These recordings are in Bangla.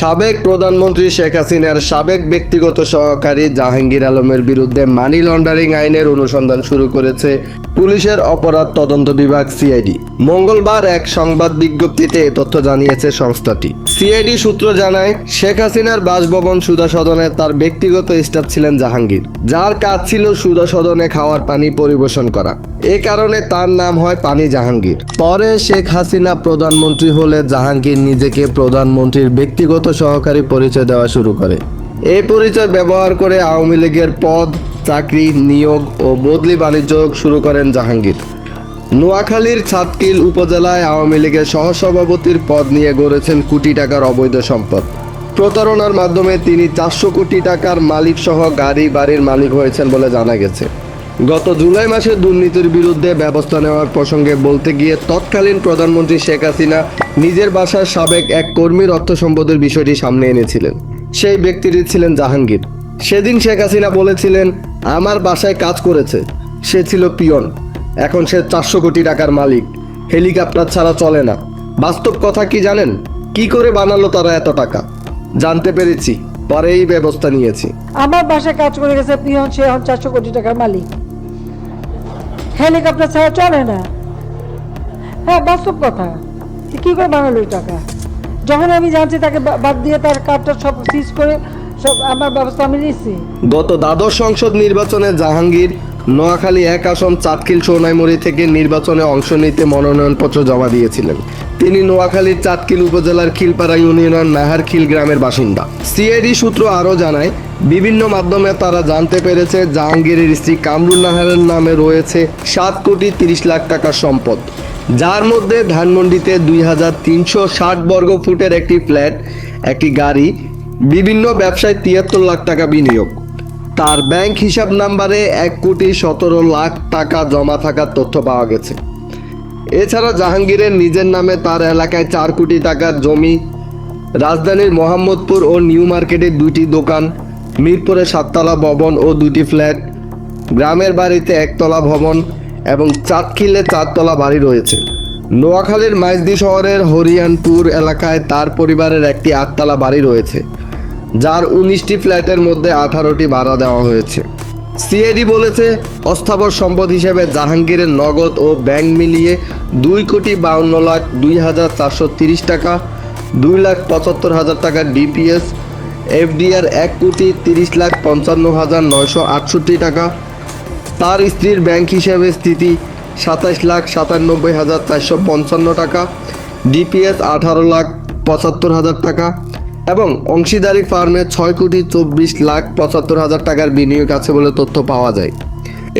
সাবেক প্রধানমন্ত্রী শেখ হাসিনার সাবেক ব্যক্তিগত সহকারী জাহাঙ্গীর আলমের বিরুদ্ধে মানি লন্ডারিং আইনের অনুসন্ধান শুরু করেছে পুলিশের অপরাধ তদন্ত বিভাগ সিআইডি। মঙ্গলবার এক সংবাদ বিজ্ঞপ্তিতে এ তথ্য জানিয়েছে সংস্থাটি। সিআইডি সূত্র জানায়, শেখ হাসিনার বাসভবন সুধা সদনে তার ব্যক্তিগত স্টাফ ছিলেন জাহাঙ্গীর। যার কাজ ছিল সুধা সদনে খাওয়ার পানি পরিবেশন করা। এ কারণে তার নাম হয় পানি জাহাঙ্গীর। পরে শেখ হাসিনা প্রধানমন্ত্রী হলে জাহাঙ্গীর নিজেকে প্রধানমন্ত্রীর ব্যক্তিগত সহকারী পরিচয় দেওয়া শুরু করে। এই পরিচয় ব্যবহার করে আওয়ামী লীগের পদ, চাকরি, নিয়োগ ও বদলি বাণিজ্য শুরু করেন জাহাঙ্গীর। নোয়াখালীর ছাতকিল উপজেলায় আওয়ামী লীগের সহসভাপতির পদ নিয়ে গড়েছেন কোটি টাকার অবৈধ সম্পদ। প্রতারণার মাধ্যমে তিনি চারশো কোটি টাকার মালিক সহ গাড়ি বাড়ির মালিক হয়েছেন বলে জানা গেছে। গত জুলাই মাসে দুর্নীতির বিরুদ্ধে ব্যবস্থা নেওয়ার প্রসঙ্গে বলতে গিয়ে তৎকালীন প্রধানমন্ত্রী শেখ হাসিনা নিজের বাসার সাবেক এক কর্মীর অর্থ সম্পদের বিষয়টি সামনে এনেছিলেন। সেই ব্যক্তিটি ছিলেন জাহাঙ্গীর। সেদিন শেখ হাসিনা বলেছিলেন, আমার বাসায় কাজ করেছে। সে ছিল পিয়ন। এখন সে চারশো কোটি টাকার মালিক। হেলিকপ্টার ছাড়া চলে না। বাস্তব কথা কি জানেন? কি করে বানালো তারা এত টাকা? জানতে পেরেছি পরে এই ব্যবস্থা নিয়েছি। আমার বাসায় কাজ করে গেছে পিয়ন সে এখন চারশো কোটি টাকার মালিক। হেলিকপ্টার ছাড়া চলে না। হ্যাঁ বাস্তব কথা। কি করে বানালো এই টাকা? যখন আমি জানছি তাকে বাদ দিয়ে তার কার্ডটা সব সিজ করে সব আমার ব্যবস্থা আমি নিচ্ছি গত দ্বাদশ সংসদ নির্বাচনে জাহাঙ্গীর নোয়াখালী এক আসন চাটকিল সোনাইমুড়ি থেকে নির্বাচনে অংশ নিতে মনোনয়নপত্র জমা দিয়েছিলেন। তিনি নোয়াখালীর চাটকিল উপজেলার খিলপাড়া ইউনিয়নের নাহারখিল গ্রামের বাসিন্দা। সিআইডি সূত্র আরও জানায়, বিভিন্ন মাধ্যমে তারা জানতে পেরেছে জাহাঙ্গীরের স্ত্রী কামরুল নাহারের নামে রয়েছে সাত কোটি তিরিশ লাখ টাকার সম্পদ। যার মধ্যে ধানমন্ডিতে দুই হাজার তিনশো ষাট বর্গ ফুটের একটি ফ্ল্যাট, একটি গাড়ি, বিভিন্ন ব্যবসায় তিয়াত্তর লাখ টাকা বিনিয়োগ। তার ব্যাংক হিসাব নাম্বারে এক কোটি সতেরো লাখ টাকা জমা থাকার তথ্য পাওয়া গেছে। এছাড়া জাহাঙ্গীরের নিজের নামে তার এলাকায় চার কোটি টাকার জমি, রাজধানীর মোহাম্মদপুর ও নিউ মার্কেটে দুটি দোকান মিরপুরে সাততলা ভবন ও দুটি ফ্ল্যাট, গ্রামের বাড়িতে একতলা ভবন এবং চাঁদখিলে চারতলা বাড়ি রয়েছে। নোয়াখালীর মাইজদি শহরের হরিয়ানপুর এলাকায় তার পরিবারের একটি আটতলা বাড়ি রয়েছে। যার উনিশটি ফ্ল্যাটের মধ্যে আঠারোটি ভাড়া দেওয়া হয়েছে। সিএডি বলেছে, অস্থাবর সম্পদ হিসেবে জাহাঙ্গীরের নগদ ও ব্যাংক মিলিয়ে দুই কোটি বাউন্ন লাখ দুই হাজার চারশো তিরিশ টাকা, দুই লাখ পঁচাত্তর হাজার টাকা ডিপিএস, এফডিআর এক কোটি তিরিশ লাখ পঞ্চান্ন হাজার নয়শো আটষট্টি টাকা। তার স্ত্রীর ব্যাংক হিসেবে স্থিতি সাতাশ লাখ সাতানব্বই হাজার চারশো পঞ্চান্ন টাকা, ডিপিএস আঠারো লাখ পঁচাত্তর হাজার টাকা এবং অংশীদারি ফার্মে ছয় কোটি চব্বিশ লাখ পঁচাত্তর হাজার টাকার বিনিয়োগ আছে বলে তথ্য পাওয়া যায়।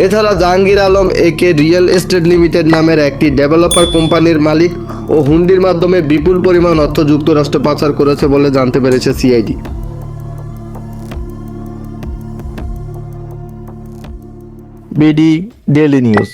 এছাড়া জাহাঙ্গীর আলম একে রিয়েল এস্টেট লিমিটেড নামের একটি ডেভেলপার কোম্পানির মালিক ও হুন্ডির মাধ্যমে বিপুল পরিমাণ অর্থ যুক্তরাষ্ট্র পাচার করেছে বলে জানতে পেরেছে সিআইডি। BD daily news.